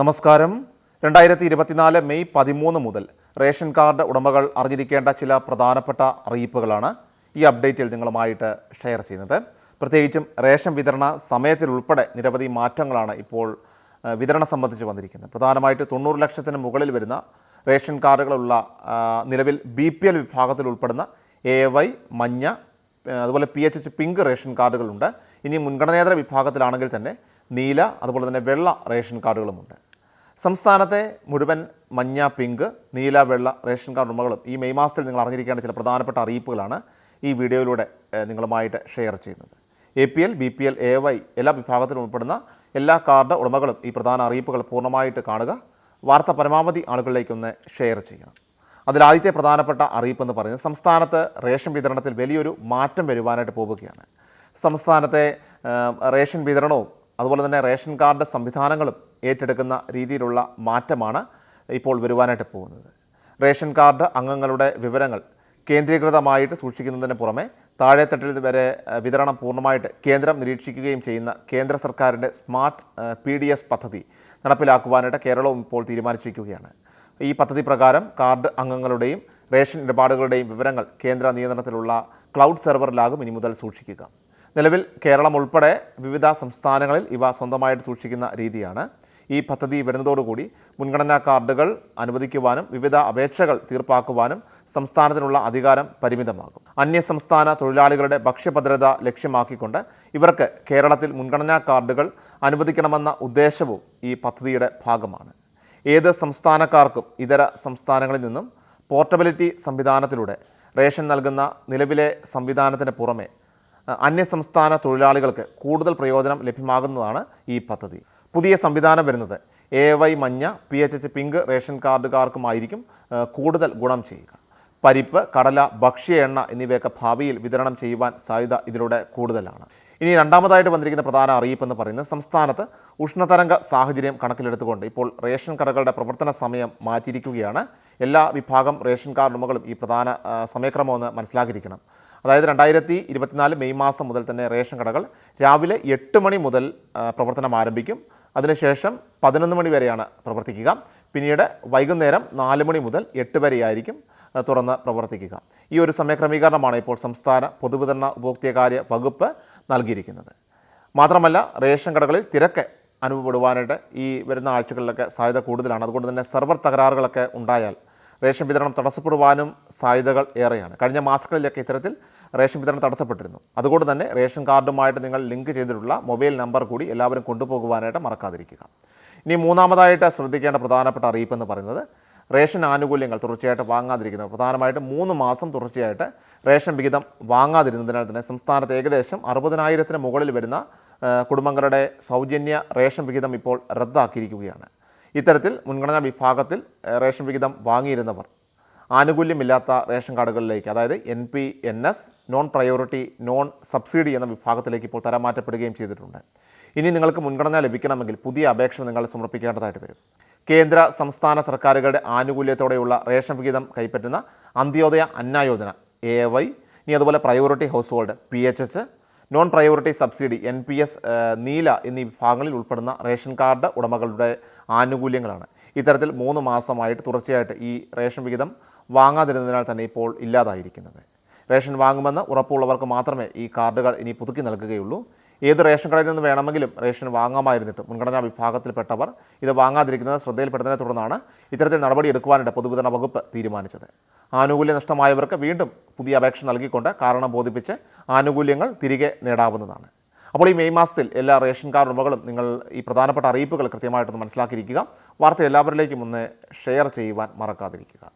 നമസ്കാരം. രണ്ടായിരത്തി ഇരുപത്തിനാല് മെയ് പതിമൂന്ന് മുതൽ റേഷൻ കാർഡ് ഉടമകൾ അറിഞ്ഞിരിക്കേണ്ട ചില പ്രധാനപ്പെട്ട അറിയിപ്പുകളാണ് ഈ അപ്ഡേറ്റിൽ നിങ്ങളുമായിട്ട് ഷെയർ ചെയ്യുന്നത്. പ്രത്യേകിച്ചും റേഷൻ വിതരണ സമയത്തിലുൾപ്പെടെ നിരവധി മാറ്റങ്ങളാണ് ഇപ്പോൾ വിതരണം സംബന്ധിച്ച് വന്നിരിക്കുന്നത്. പ്രധാനമായിട്ട് തൊണ്ണൂറ് ലക്ഷത്തിന് മുകളിൽ വരുന്ന റേഷൻ കാർഡുകളുള്ള നിലവിൽ ബി പി എൽ വിഭാഗത്തിൽ ഉൾപ്പെടുന്ന എ വൈ മഞ്ഞ അതുപോലെ P H H pink ration കാർഡുകളുണ്ട്. ഇനി മുൻഗണനേതര വിഭാഗത്തിലാണെങ്കിൽ തന്നെ നീല അതുപോലെ തന്നെ വെള്ള റേഷൻ കാർഡുകളുമുണ്ട്. സംസ്ഥാനത്തെ മുഴുവൻ മഞ്ഞ പിങ്ക് നീല വെള്ള റേഷൻ കാർഡ് ഉടമകളും ഈ മെയ് മാസത്തിൽ നിങ്ങൾ അറിഞ്ഞിരിക്കേണ്ട ചില പ്രധാനപ്പെട്ട അറിയിപ്പുകളാണ് ഈ വീഡിയോയിലൂടെ നിങ്ങളുമായിട്ട് ഷെയർ ചെയ്യുന്നത്. A P L B P L A Y എല്ലാ വിഭാഗത്തിലും ഉൾപ്പെടുന്ന എല്ലാ കാർഡ് ഉടമകളും ഈ പ്രധാന അറിയിപ്പുകൾ പൂർണമായിട്ട് കാണുക വാർത്ത പരമാവധി ആളുകളിലേക്കൊന്ന് ഷെയർ ചെയ്യണം അതിലാദ്യത്തെ പ്രധാനപ്പെട്ട അറിയിപ്പെന്ന് പറയുന്നത് സംസ്ഥാനത്ത് റേഷൻ വിതരണത്തിൽ വലിയൊരു മാറ്റം വരുവാനായിട്ട് പോവുകയാണ്. സംസ്ഥാനത്തെ റേഷൻ വിതരണവും അതുപോലെ തന്നെ റേഷൻ കാർഡ് സംവിധാനങ്ങളും ഏറ്റെടുക്കുന്ന രീതിയിലുള്ള മാറ്റമാണ് ഇപ്പോൾ വരുവാനായിട്ട് പോകുന്നത്. റേഷൻ കാർഡ് അംഗങ്ങളുടെ വിവരങ്ങൾ കേന്ദ്രീകൃതമായിട്ട് സൂക്ഷിക്കുന്നതിന് പുറമെ താഴെത്തട്ടിൽ വരെ വിതരണം പൂർണമായിട്ട് കേന്ദ്രം നിരീക്ഷിക്കുകയും ചെയ്യുന്ന കേന്ദ്ര സർക്കാരിന്റെ സ്മാർട്ട് പി ഡി എസ് പദ്ധതി നടപ്പിലാക്കുവാനായിട്ട് കേരളവും ഇപ്പോൾ തീരുമാനിച്ചിരിക്കുകയാണ്. ഈ പദ്ധതി പ്രകാരം കാർഡ് അംഗങ്ങളുടെയും റേഷൻ ഇടപാടുകളുടെയും വിവരങ്ങൾ കേന്ദ്ര നിയന്ത്രണത്തിലുള്ള ക്ലൗഡ് സെർവറിലാകും ഇനി മുതൽ സൂക്ഷിക്കുക. നിലവിൽ കേരളം ഉൾപ്പെടെ വിവിധ സംസ്ഥാനങ്ങളിൽ ഇവ സ്വന്തമായിട്ട് സൂക്ഷിക്കുന്ന രീതിയാണ്. ഈ പദ്ധതി വരുന്നതോടുകൂടി മുൻഗണനാ കാർഡുകൾ അനുവദിക്കുവാനും വിവിധ അപേക്ഷകൾ തീർപ്പാക്കുവാനും സംസ്ഥാനത്തിനുള്ള അധികാരം പരിമിതമാകും. അന്യ സംസ്ഥാന തൊഴിലാളികളുടെ ഭക്ഷ്യഭദ്രത ലക്ഷ്യമാക്കിക്കൊണ്ട് ഇവർക്ക് കേരളത്തിൽ മുൻഗണനാ കാർഡുകൾ അനുവദിക്കണമെന്ന ഉദ്ദേശവും ഈ പദ്ധതിയുടെ ഭാഗമാണ്. ഏത് സംസ്ഥാനക്കാർക്കും ഇതര സംസ്ഥാനങ്ങളിൽ നിന്നും പോർട്ടബിലിറ്റി സംവിധാനത്തിലൂടെ റേഷൻ നൽകുന്ന നിലവിലെ സംവിധാനത്തിന് പുറമെ അന്യസംസ്ഥാന തൊഴിലാളികൾക്ക് കൂടുതൽ പ്രയോജനം ലഭ്യമാകുന്നതാണ് ഈ പദ്ധതി. പുതിയ സംവിധാനം വരുന്നത് എ വൈ മഞ്ഞ P H H pink ration കാർഡുകാർക്കുമായിരിക്കും കൂടുതൽ ഗുണം ചെയ്യുക. പരിപ്പ് കടല ഭക്ഷ്യ എണ്ണ എന്നിവയൊക്കെ ഭാവിയിൽ വിതരണം ചെയ്യുവാൻ സാധ്യത ഇതിലൂടെ കൂടുതലാണ്. ഇനി രണ്ടാമതായിട്ട് വന്നിരിക്കുന്ന പ്രധാന അറിയിപ്പ് എന്ന് പറയുന്നത് സംസ്ഥാനത്ത് ഉഷ്ണതരംഗ സാഹചര്യം കണക്കിലെടുത്തുകൊണ്ട് ഇപ്പോൾ റേഷൻ കടകളുടെ പ്രവർത്തന സമയം മാറ്റിയിരിക്കുകയാണ്. എല്ലാ വിഭാഗം റേഷൻ കാർഡ് ഉടമകളും ഈ പ്രധാന സമയക്രമം ഒന്ന് മനസ്സിലാക്കിയിരിക്കണം. അതായത് രണ്ടായിരത്തി ഇരുപത്തിനാല് മെയ് മാസം മുതൽ തന്നെ റേഷൻ കടകൾ രാവിലെ എട്ട് മണി മുതൽ പ്രവർത്തനം ആരംഭിക്കും. അതിനുശേഷം പതിനൊന്ന് മണി വരെയാണ് പ്രവർത്തിക്കുക. പിന്നീട് വൈകുന്നേരം നാല് മണി മുതൽ എട്ട് വരെയായിരിക്കും തുറന്ന് പ്രവർത്തിക്കുക. ഈ ഒരു സമയക്രമീകരണമാണ് ഇപ്പോൾ സംസ്ഥാന പൊതുവിതരണ ഉപഭോക്തൃകാര്യ വകുപ്പ് നൽകിയിരിക്കുന്നത്. മാത്രമല്ല റേഷൻ കടകളിൽ തിരക്ക് അനുഭവപ്പെടുവാനായിട്ട് ഈ വരുന്ന ആഴ്ചകളിലൊക്കെ സാധ്യത കൂടുതലാണ്. അതുകൊണ്ട് തന്നെ സെർവർ തകരാറുകളൊക്കെ ഉണ്ടായാൽ റേഷൻ വിതരണം തടസ്സപ്പെടുവാനും സാധ്യതകൾ ഏറെയാണ്. കഴിഞ്ഞ മാസങ്ങളിലൊക്കെ ഇത്തരത്തിൽ റേഷൻ വിതരണം തടസ്സപ്പെട്ടിരുന്നു. അതുകൊണ്ട് തന്നെ റേഷൻ കാർഡുമായിട്ട് നിങ്ങൾ ലിങ്ക് ചെയ്തിട്ടുള്ള മൊബൈൽ നമ്പർ കൂടി എല്ലാവരും കൊണ്ടുപോകുവാനായിട്ട് മറക്കാതിരിക്കുക. ഇനി മൂന്നാമതായിട്ട് ശ്രദ്ധിക്കേണ്ട പ്രധാനപ്പെട്ട അറിയിപ്പ് എന്ന് പറയുന്നത് റേഷൻ ആനുകൂല്യങ്ങൾ തുടർച്ചയായിട്ട് വാങ്ങാതിരിക്കുന്നത് പ്രധാനമായിട്ടും മൂന്ന് മാസം തുടർച്ചയായിട്ട് റേഷൻ വിഹിതം വാങ്ങാതിരുന്നതിനാൽ തന്നെ സംസ്ഥാനത്ത് ഏകദേശം അറുപതിനായിരത്തിന് മുകളിൽ വരുന്ന കുടുംബങ്ങളുടെ സൗജന്യ റേഷൻ വിഹിതം ഇപ്പോൾ റദ്ദാക്കിയിരിക്കുകയാണ്. ഇത്തരത്തിൽ മുൻഗണനാ വിഭാഗത്തിൽ റേഷൻ വിഹിതം വാങ്ങിയിരുന്നവർ ആനുകൂല്യമില്ലാത്ത റേഷൻ കാർഡുകളിലേക്ക് അതായത് N P N S non priority non subsidy എന്ന വിഭാഗത്തിലേക്ക് ഇപ്പോൾ തരംമാറ്റപ്പെടുകയും ചെയ്തിട്ടുണ്ട്. ഇനി നിങ്ങൾക്ക് മുൻഗണന ലഭിക്കണമെങ്കിൽ പുതിയ അപേക്ഷ നിങ്ങൾ സമർപ്പിക്കേണ്ടതായിട്ട് വരും. കേന്ദ്ര സംസ്ഥാന സർക്കാരുകളുടെ ആനുകൂല്യത്തോടെയുള്ള റേഷൻ വിഹിതം കൈപ്പറ്റുന്ന അന്ത്യോദയ അന്നായോജന എ വൈ ഇനി അതുപോലെ priority household P H H non priority subsidy N P S നീല എന്നീ വിഭാഗങ്ങളിൽ ഉൾപ്പെടുന്ന റേഷൻ കാർഡ് ഉടമകളുടെ ആനുകൂല്യങ്ങളാണ്. ഇത്തരത്തിൽ മൂന്ന് മാസമായിട്ട് തുടർച്ചയായിട്ട് ഈ റേഷൻ വിഹിതം വാങ്ങാതിരുന്നതിനാൽ തന്നെ ഇപ്പോൾ ഇല്ലാതായിരിക്കുന്നത്. റേഷൻ വാങ്ങുമെന്ന് ഉറപ്പുള്ളവർക്ക് മാത്രമേ ഈ കാർഡുകൾ ഇനി പുതുക്കി നൽകുകയുള്ളൂ. ഏത് റേഷൻ കടയിൽ നിന്ന് വേണമെങ്കിലും റേഷൻ വാങ്ങാമായിരുന്നിട്ട് മുൻഗണനാ വിഭാഗത്തിൽപ്പെട്ടവർ ഇത് വാങ്ങാതിരിക്കുന്നത് ശ്രദ്ധയിൽപ്പെടുന്നതിനെ തുടർന്നാണ് ഇത്തരത്തിൽ നടപടിയെടുക്കുവാനായിട്ട് പൊതുവിതരണ വകുപ്പ് തീരുമാനിച്ചത്. ആനുകൂല്യ നഷ്ടമായവർക്ക് വീണ്ടും പുതിയ അപേക്ഷ നൽകിക്കൊണ്ട് കാരണം ബോധിപ്പിച്ച് ആനുകൂല്യങ്ങൾ തിരികെ നേടാവുന്നതാണ്. അപ്പോൾ ഈ മെയ് മാസത്തിൽ എല്ലാ റേഷൻ കാർഡ് ഉടമകളും നിങ്ങൾ ഈ പ്രധാനപ്പെട്ട അറിയിപ്പുകൾ കൃത്യമായിട്ടൊന്ന് മനസ്സിലാക്കിയിരിക്കുക. വാർത്ത എല്ലാവരിലേക്കും ഒന്ന് ഷെയർ ചെയ്യുവാൻ മറക്കാതിരിക്കുക.